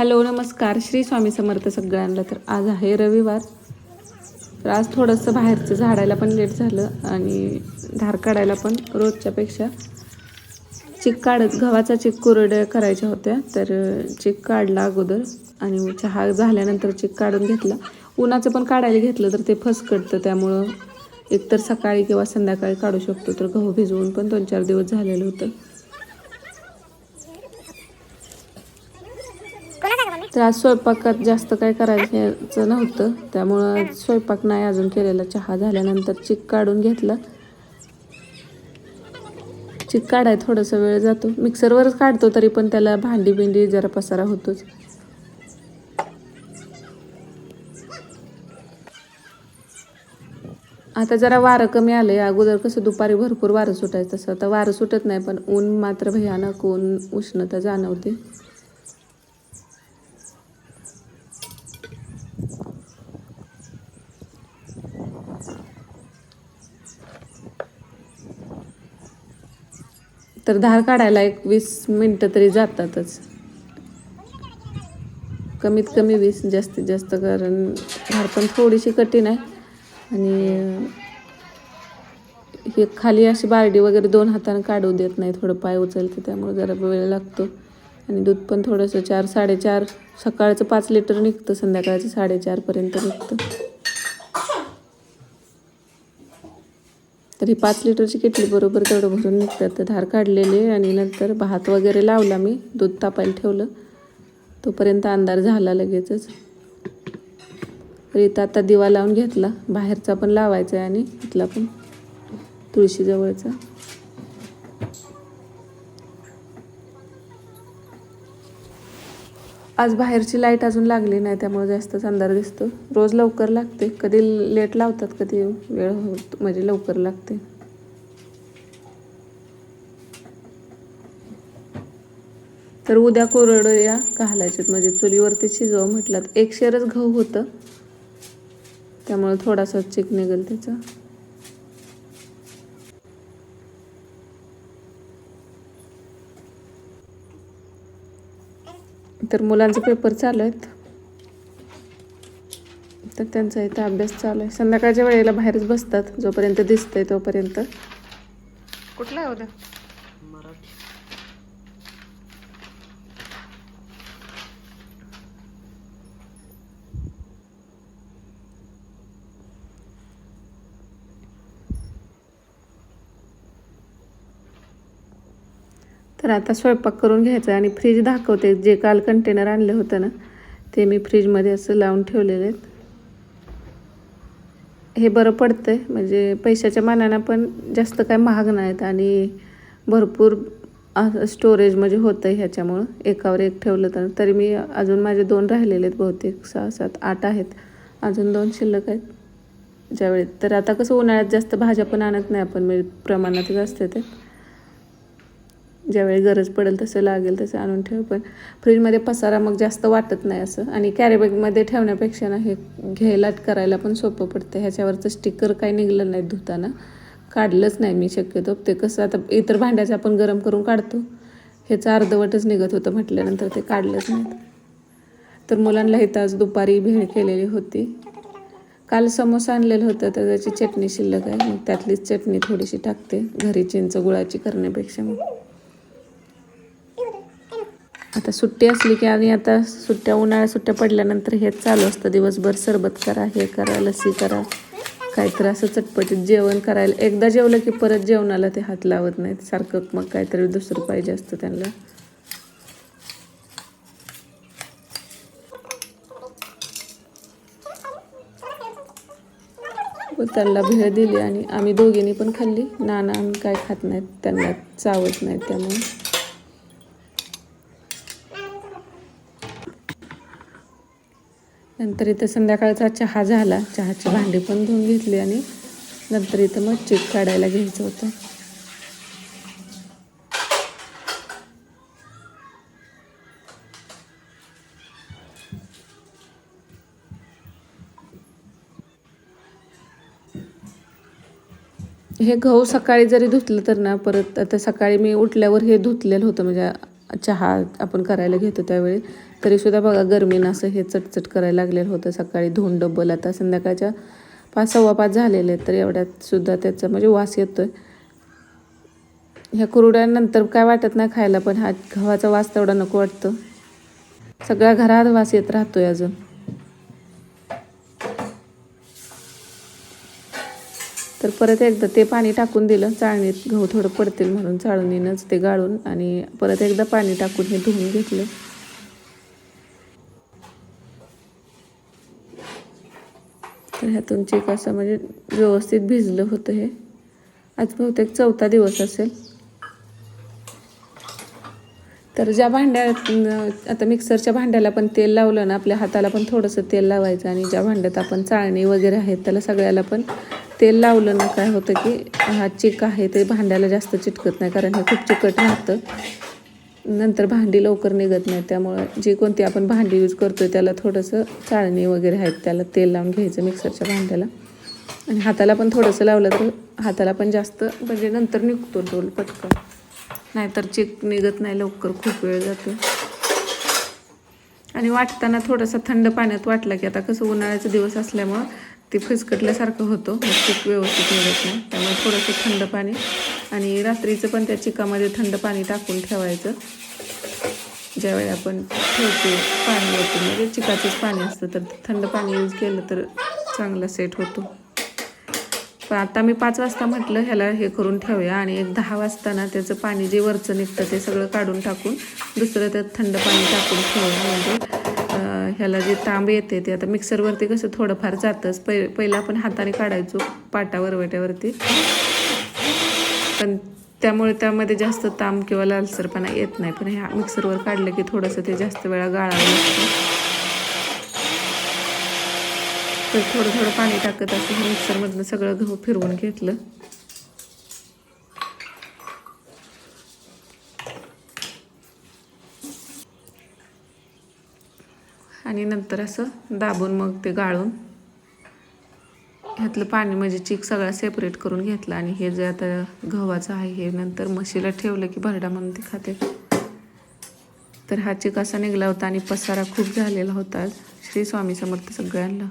Hello नमस्कार. श्री स्वामी समर्थ सगळ्यांना. तर आज आहे रविवार. तर आज थोडंसं बाहेरचं झाडायला पण लेट झालं आणि धार काढायला पण रोजच्यापेक्षा चिक काढत गव्हाचा चिक कोरड्या करायच्या होत्या. तर चिक काढला अगोदर आणि चहा झाल्यानंतर चिक काढून घेतला. उन्हाचं पण काढायला घेतलं तर ते फसकटतं. त्यामुळं एकतर सकाळी किंवा संध्याकाळी काढू शकतो. तर गहू भिजवून पण दोन चार दिवस झालेलं होतं. तर आज स्वयंपाकात जास्त काय करायचं नव्हतं. त्यामुळं स्वयंपाक नाही अजून केलेला. चहा झाल्यानंतर चिक काढून घेतला. चिक काढाय थोडासा वेळ जातो. मिक्सरवरच काढतो तरी पण त्याला भांडी बिंडी जरा पसारा होतोच. आता जरा वारं कमी आलं आहे अगोदर कसं दुपारी भरपूर वारं सुटायचं तसं. आता वारं सुटत नाही पण ऊन मात्र भयानक ऊन उष्णता जाणवते. तर धार काढायला एक वीस मिनटं तरी जातातच. कमीत कमी वीस जास्तीत जास्त कारण धार पण थोडीशी कठीण आहे. आणि हे खाली अशी बारडी वगैरे दोन हाताने काढू देत नाही थोडं पाय उचलते त्यामुळे जरा वेळ लागतो. आणि दूध पण थोडंसं चार साडेचार सकाळचं पाच लिटर निघतं संध्याकाळचं साडेचारपर्यंत निघतं. तर ही पाच लिटरची किटली बरोबर तेवढं भरून निघतात तर धार काढलेली आणि नंतर भात वगैरे लावला मी दूध तापायला ठेवलं. तोपर्यंत अंधार झाला लगेचच. तर इथं आता दिवा लावून घेतला बाहेरचा पण लावायचा आहे आणि इथला पण तुळशीजवळचा. आज बाहेरची लाइट अजून लागली नाही त्यामुळे जास्तच अंधार दिसतो. रोज लवकर लागते. कधी लेट लावतात कधी वेळ होत म्हणजे लवकर लागते. तर उद्या कोरड्या घालायच्यात म्हणजे चुलीवरती शिजव म्हटलं एक शेरच गहू होतं. त्यामुळे थोडासा चेक निघेल त्याचा. तर मुलांचे पेपर चालू आहेत. तर त्यांचा इथं अभ्यास चालू आहे. संध्याकाळच्या वेळेला बाहेरच बसतात. जोपर्यंत दिसतंय तोपर्यंत. कुठला आहे उद्या? तर आता स्वयंपाक करून घ्यायचा आणि फ्रीज दाखवते. जे काल कंटेनर आणलं होतं ना ते मी फ्रीजमध्ये असं लावून ठेवलेले आहेत. हे बरं पडतं आहे म्हणजे पैशाच्या मानानं पण जास्त काय महाग नाहीत आणि भरपूर स्टोरेज म्हणजे होतं आहे ह्याच्यामुळं. एकावर एक ठेवलं तर. तरी मी अजून माझे दोन राहिलेले आहेत बहुतेक. सहा सात आठ आहेत. अजून दोन शिल्लक आहेत. ज्यावेळी तर आता कसं उन्हाळ्यात जास्त भाज्या पण आणत नाही आपण. म्हणजे प्रमाणातच असते ते ज्यावेळी गरज पडेल तसं लागेल तसं आणून ठेव. पण फ्रीजमध्ये पसारा मग जास्त वाटत नाही असं. आणि कॅरीबॅगमध्ये ठेवण्यापेक्षा ना हे घ्यायला करायला पण सोपं पडतं. ह्याच्यावरचं स्टिकर काही निघलं नाही धुताना. काढलंच नाही मी शक्यतो. ते कसं आता इतर भांड्याचं आपण गरम करून काढतो. ह्याचं अर्धवटच निघत होतं म्हटल्यानंतर ते काढलंच नाही तर मुलांना इथं आज दुपारी भेळ केलेली होती. काल समोसा आणलेलं होतं तर त्याची चटणी शिल्लक आहे. मग त्यातलीच चटणी थोडीशी टाकते. घरी चिंच गुळाची करण्यापेक्षा मग. आता सुट्टी असली की आणि आता सुट्ट्या उन्हाळ्या सुट्ट्या पडल्यानंतर हेच चालू असतं. दिवसभर सरबत करा हे करा लस्सी करा. काहीतरी असं चटपटीत जेवण करायला. एकदा जेवलं की परत जेवणाला ते हात लावत नाहीत. सारखं मग काहीतरी दुसरं पाहिजे असतं त्यांना. त्यांना भेळ दिली आणि आम्ही दोघींनी पण खाल्ली. नाना आम्ही काय खात नाहीत त्यांना चावत नाहीत त्यामुळे. नंतर इथं संध्याकाळचा चहा झाला. चहाची भांडी पण धुवून घेतली आणि नंतर इथं मग चिक काढायला घ्यायचं होतं. हे गहू सकाळी जरी धुतलं तर ना परत आता सकाळी मी उठल्यावर हे धुतलेलं होतं. म्हणजे चहा आपण करायला घेतो त्यावेळी. तरीसुद्धा बघा गरमीनं असं हे चटचट करायला लागलेलं होतं सकाळी. धुवून डब्बल आता संध्याकाळच्या पाच सव्वा पाच झालेले आहेत तर एवढ्यात सुद्धा त्याचा म्हणजे वास येतोय. ह्या कुरुड्यांनंतर काय वाटत नाही खायला पण हा गव्हाचा वास तेवढा नको वाटतं. सगळ्या घरात वास येत राहतोय अजून. तर परत एकदा ते पाणी टाकून दिलं चाळणीत गहू थोडं पडतील म्हणून चाळणीनंच ते गाळून आणि परत एकदा पाणी टाकून हे धुवून घेतलं. तर ह्यातून चेक असं म्हणजे व्यवस्थित भिजलं होतं हे. आज बहुतेक चौथा दिवस असेल. तर ज्या भांड्यात आता मिक्सरच्या भांड्याला पण तेल लावलं ना आपल्या हाताला पण थोडंसं तेल लावायचं आणि ज्या भांड्यात आपण चाळणी वगैरे आहेत त्याला सगळ्याला पण तेल लावलं ना काय होतं की हा चिक आहे ते भांड्याला जास्त चिटकत नाही कारण हे खूप चिकट राहतं. नंतर भांडी लवकर निघत नाही त्यामुळं जी कोणती आपण भांडी यूज करतो त्याला थोडंसं चाळणी वगैरे आहेत त्याला तेल लावून घ्यायचं मिक्सरच्या भांड्याला. आणि हाताला पण थोडंसं लावलं तर हाताला पण जास्त म्हणजे नंतर निघतो डोल पटकन. नाहीतर चिक निघत नाही लवकर खूप वेळ जातो. आणि वाटताना थोडंसं थंड पाण्यात वाटलं की आता कसं उन्हाळ्याचा दिवस असल्यामुळं ते फिसकटल्यासारखं होतं खूप व्यवस्थित मिळत नाही. त्यामुळे थोडंसं थंड पाणी आणि रात्रीचं पण त्या चिकामध्ये थंड पाणी टाकून ठेवायचं. ज्यावेळी आपण ठेवतो पाणी ओतून म्हणजे चिकाचंच पाणी असतं तर थंड पाणी यूज केलं तर चांगला सेट होतो. पण आता मी पाच वाजता म्हटलं ह्याला हे करून ठेवूया आणि एक दहा वाजता ना त्याचं पाणी जे वरचं निघतं ते सगळं काढून टाकून दुसरं त्यात थंड पाणी टाकून ठेवूया. म्हणजे ह्याला जे तांब येते ते आता मिक्सरवरती कसं थोडंफार जातंच. पै पहिलं आपण हाताने काढायचो पाटा वरवट्यावरती. पण त्यामुळे त्यामध्ये जास्त तांब किंवा लालसरपणा येत नाही. पण ह्या मिक्सरवर काढलं की थोडंसं ते जास्त वेळा गाळावं लागतं. तर थोडं थोडं पाणी टाकत असं हे मिक्सरमधनं सगळं गहू फिरवून घेतलं. आणि नंतर असं दाबून मग ते गाळून ह्यातलं पाणी म्हणजे चिक सगळा सेपरेट करून घेतला. आणि हे जे आता गव्हाचं आहे हे नंतर म्हशीला ठेवलं की भरडा म्हणून ते खाते. तर हा चिक असा निघला होता आणि पसारा खूप झालेला होता. श्री स्वामी समर्थ सगळ्यांना.